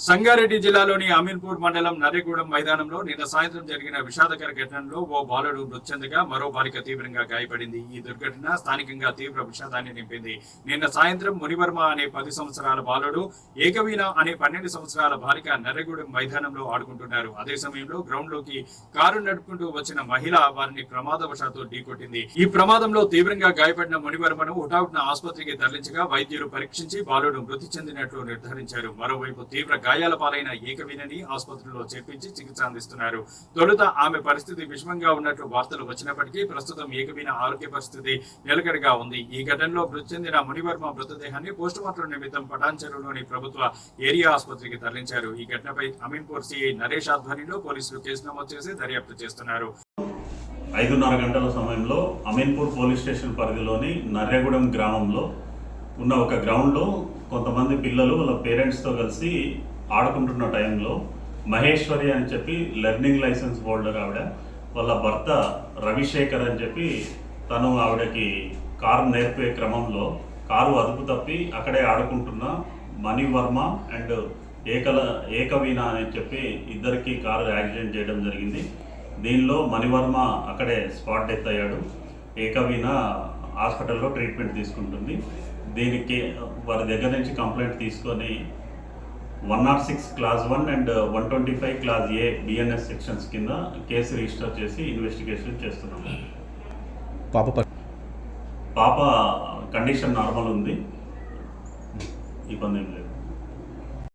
సంగారెడ్డి జిల్లాలోని అమీన్పూర్ మండలం నరేగూడెం మైదానంలో నిన్న సాయంత్రం జరిగిన విషాదకర ఘటనలో ఓ బాలుడు మృతి చెందగా మరో బాలిక తీవ్రంగా గాయపడింది. ఈ దుర్ఘటన స్థానికంగా తీవ్ర విషాదాన్ని నింపింది. నిన్న సాయంత్రం మునివర్మ అనే పది సంవత్సరాల బాలుడు ఏకవీణ అనే పన్నెండు సంవత్సరాల బాలిక నరేగూడెం మైదానంలో ఆడుకుంటున్నారు. అదే సమయంలో గ్రౌండ్లోకి కారు నడుపుకుంటూ వచ్చిన మహిళ వారిని ప్రమాదవశాత్తు ఢీకొట్టింది. ఈ ప్రమాదంలో తీవ్రంగా గాయపడిన మునివర్మను హుటాహుటిన ఆసుపత్రికి తరలించగా వైద్యులు పరీక్షించి బాలుడు మృతి చెందినట్లు నిర్ధారించారు. మరోవైపు తీవ్ర గాయాల పాలైన ఏకవీనని ఆసుపత్రిలో చేర్పించి చికిత్స అందిస్తున్నారు. తొలుత ఆమె పరిస్థితి విషమంగా ఉన్నట్లు వార్తలు వచ్చినప్పటికీ ప్రస్తుతం ఏకవీన ఆరోగ్య పరిస్థితి నిలకడగా ఉంది. ఈ ఘటనలో మృతి చెందిన మునివర్మ మృతదేహాన్ని పోస్టుమార్టం నిమిత్తం పటాన్చెరులోని ప్రభుత్వ ఏరియా ఆసుపత్రికి తరలించారు. ఈ ఘటనపై అమీన్పూర్ సిఐ నరేష్ ఆధ్వర్యంలో పోలీసులు కేసు నమోదు చేసి దర్యాప్తు చేస్తున్నారు. ఐదున్నర గంటల సమయంలో అమీన్పూర్ పోలీస్ స్టేషన్ పరిధిలోని నర్యగూడెం గ్రామంలో ఉన్న ఒక గ్రౌండ్లో కొంతమంది పిల్లలు వాళ్ళ పేరెంట్స్తో కలిసి ఆడుకుంటున్న టైంలో మహేశ్వరి అని చెప్పి లెర్నింగ్ లైసెన్స్ హోల్డర్ ఆవిడ వాళ్ళ భర్త రవిశేఖర్ అని చెప్పి తను ఆవిడకి కారు నేర్పే క్రమంలో కారు అదుపు తప్పి అక్కడే ఆడుకుంటున్న మణివర్మ అండ్ ఏకల ఏకవీణ అని చెప్పి ఇద్దరికి కారు యాక్సిడెంట్ చేయడం జరిగింది. దీనిలో మణివర్మ అక్కడే స్పాట్ డెత్ అయ్యాడు. ఏకవీణ హాస్పిటల్లో ట్రీట్మెంట్ తీసుకుంటుంది. దీనికి వారి దగ్గర నుంచి కంప్లైంట్ తీసుకొని one nought six class one and one twenty five class A BNS sections కింద కేసు రిజిస్టర్ చేసి ఇన్వెస్టిగేషన్ చేస్తున్నాం పాప పాప కండిషన్ నార్మల్ ఉంది. ఇబ్బంది ఏం లేదు.